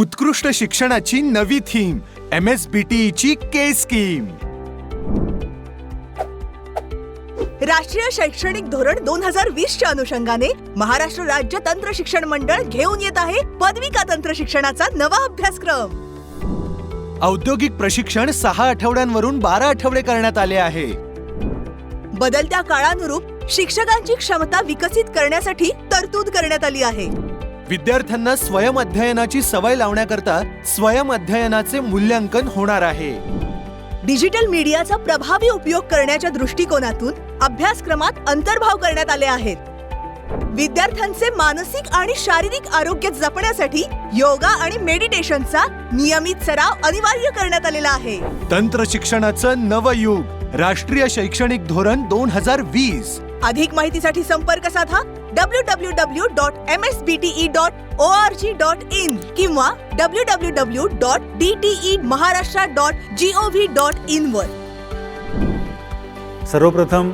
उत्कृष्ट शिक्षणाची नवी थीम एम एस बी ची के स्कीम राष्ट्रीय शैक्षणिक धोरण दोन हजार वीस च्या अनुषंगाने महाराष्ट्र राज्य तंत्र शिक्षण मंडळ घेऊन येत आहे पदविका तंत्र शिक्षणाचा नवा अभ्यासक्रम. औद्योगिक प्रशिक्षण सहा आठवड्यांवरून बारा आठवडे करण्यात आले आहे. बदलत्या काळानुरूप शिक्षकांची क्षमता विकसित करण्यासाठी तरतूद करण्यात आली आहे. विद्यार्थ्यांना स्वयं अध्ययनाची सवय लावण्याकरता स्वयं अध्ययनाचे मूल्यांकन होणार आहे. डिजिटल मीडियाचा प्रभावी उपयोग करण्याच्या दृष्टिकोनातून अभ्यासक्रमात अंतर्भाव करण्यात आले आहेत. विद्यार्थ्यांचे मानसिक आणि शारीरिक आरोग्य जपण्यासाठी योगा आणि मेडिटेशनचा नियमित सराव अनिवार्य करण्यात आलेला आहे. तंत्र शिक्षणाचं नवयुग राष्ट्रीय शैक्षणिक धोरण दोन हजार वीस. अधिक माहितीसाठी संपर्क साधा W W W dot M S B T E dot O R G dot in किंवा W W W dot D T E Maharashtra dot G O V dot in वर. सर्वप्रथम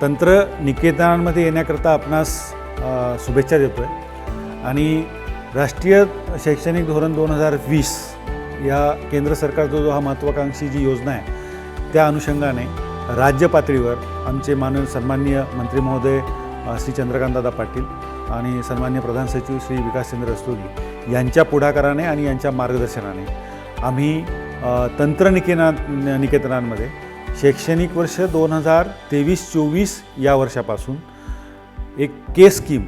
तंत्र निकेतनांमध्ये येण्याकरता आपणास शुभेच्छा देतो आहे आणि राष्ट्रीय शैक्षणिक धोरण दोन हजार वीस या केंद्र सरकारचा जो हा महत्त्वाकांक्षी जी योजना आहे त्या अनुषंगाने राज्य पातळीवर आमचे माननीय सन्माननीय मंत्री महोदय श्री चंद्रकांतदादा पाटील आणि सन्मान्य प्रधान सचिव श्री विकासचंद्र रस्तोगी यांच्या पुढाकाराने आणि यांच्या मार्गदर्शनाने आम्ही तंत्रनिकेना तंत्र निकेना निकेतनांमध्ये शैक्षणिक वर्ष दोन हजार तेवीस चोवीस या वर्षापासून एक के स्कीम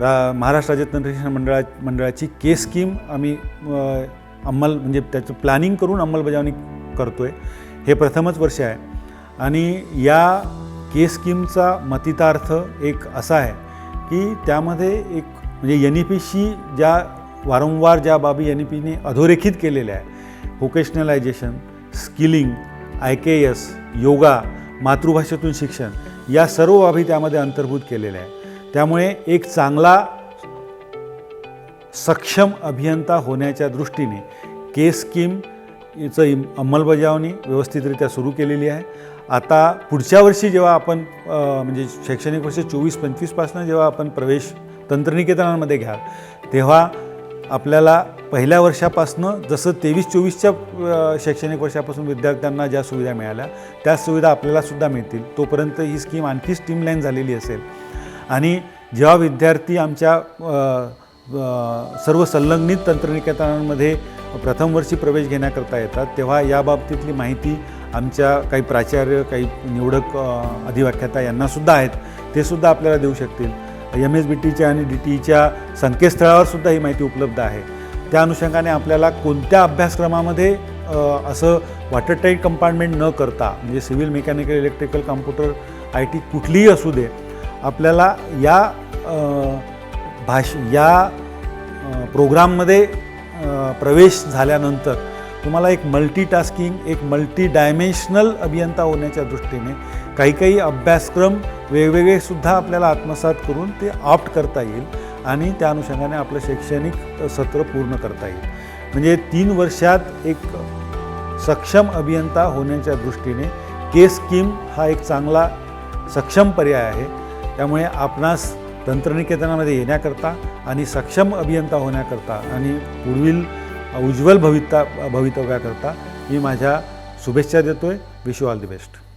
रा महाराष्ट्र राज्य तंत्रशिक्षण मंडळा मंडळाची के स्कीम आम्ही अंमल म्हणजे त्याचं प्लॅनिंग करून अंमलबजावणी करतो आहे हे प्रथमच वर्ष आहे. आणि या के स्कीमचा मतितार्थ एक असा आहे की त्यामध्ये एक म्हणजे एन ई पीशी ज्या वारंवार ज्या बाबी एन ई पीने अधोरेखित केलेल्या आहे vocationalisation skilling I K S yoga मातृभाषेतून शिक्षण या सर्व बाबी त्यामध्ये अंतर्भूत केलेल्या आहे त्यामुळे एक चांगला सक्षम अभियंता होण्याच्या दृष्टीने के स्कीम याचं अंमलबजावणी व्यवस्थितरित्या सुरू केलेली आहे. आता पुढच्या वर्षी जेव्हा आपण म्हणजे शैक्षणिक वर्ष चोवीस पंचवीसपासून जेव्हा आपण प्रवेश तंत्रनिकेतनांमध्ये घ्याल तेव्हा आपल्याला पहिल्या वर्षापासनं जसं तेवीस चोवीसच्या शैक्षणिक वर्षापासून विद्यार्थ्यांना ज्या सुविधा मिळाल्या त्या सुविधा आपल्यालासुद्धा मिळतील. तोपर्यंत ही स्कीम आणखी स्टीमलाईन झालेली असेल. आणि जेव्हा विद्यार्थी आमच्या सर्व संलग्नित तंत्रनिकेतनांमध्ये प्रथम वर्षी प्रवेश घेण्याकरता येतात. तेव्हा या बाबतीतली माहिती आमच्या काही प्राचार्य काही निवडक अधिव्याख्याता यांनासुद्धा आहेत. ते सुद्धा आपल्याला देऊ शकतील. एम एस बी टीच्या आणि डी टीच्या संकेतस्थळावर सुद्धा ही माहिती उपलब्ध आहे. त्या अनुषंगाने आपल्याला कोणत्या अभ्यासक्रमामध्ये असं वॉटरटाईट कंपार्टमेंट न करता म्हणजे civil mechanical electrical computer I T कुठलीही असू दे आपल्याला या भाष या प्रोग्राममध्ये प्रवेश झाल्यानंतर तुम्हाला एक मल्टीटास्किंग एक मल्टी डायमेन्शनल अभियंता होण्याच्या दृष्टीने काही काही अभ्यासक्रम वेगवेगळे सुद्धा आपल्याला आत्मसात करून ते ऑप्ट करता येईल आणि त्या अनुषंगाने आपलं शैक्षणिक सत्र पूर्ण करता येईल. म्हणजे तीन वर्षात एक सक्षम अभियंता होण्याच्या दृष्टीने के स्कीम हा एक चांगला सक्षम पर्याय आहे. त्यामुळे आपणास तंत्रनिकेतनामध्ये येण्याकरता आणि सक्षम अभियंता होण्याकरता आणि पुढील उज्ज्वल भविता भवितव्याकरता मी माझ्या शुभेच्छा देतो आहे wish you all the best